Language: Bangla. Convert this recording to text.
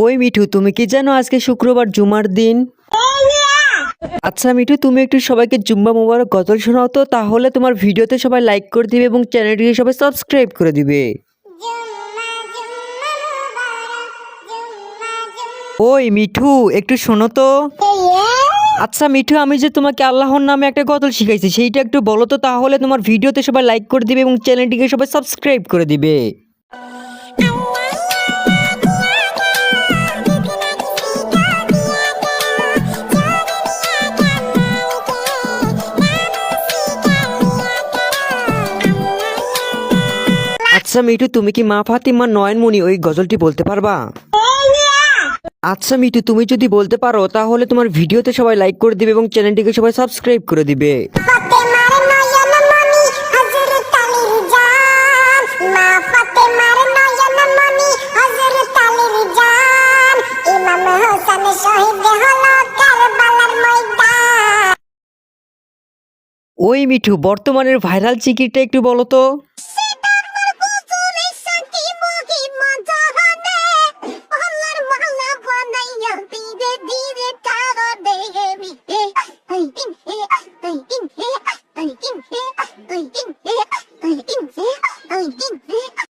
ওই মিঠু, তুমি কি জানো আজকে শুক্রবার জুমার দিন? আচ্ছা মিঠু, তুমি একটু সবাইকে জুম্বা মোবারক গজল শোনাও তো, তাহলে তোমার ভিডিওতে সবাই লাইক করে দিবে এবং চ্যানেলটিকে সবাই সাবস্ক্রাইব করে দিবে। ওই মিঠু, একটু শোনো তো। আচ্ছা মিঠু, আমি যে তোমাকে আল্লাহর নামে একটা গজল শিখাইছি, সেইটা একটু বলো তো, তাহলে তোমার ভিডিওতে সবাই লাইক করে দিবে এবং চ্যানেলটিকে সবাই সাবস্ক্রাইব করে দিবে। আচ্ছা মিঠু তুমি কি মা ফাতিমা নয়নমণি ওই গজলটি বলতে পারবা? আচ্ছা মিঠু তুমি যদি বলতে পারো তাহলে তোমার ভিডিওতে সবাই লাইক করে দিবে এবং চ্যানেলটিকে সবাই সাবস্ক্রাইব করে দিবে। ওই মিঠু বর্তমানের ভাইরাল চিকিরটা একটু বলো তো।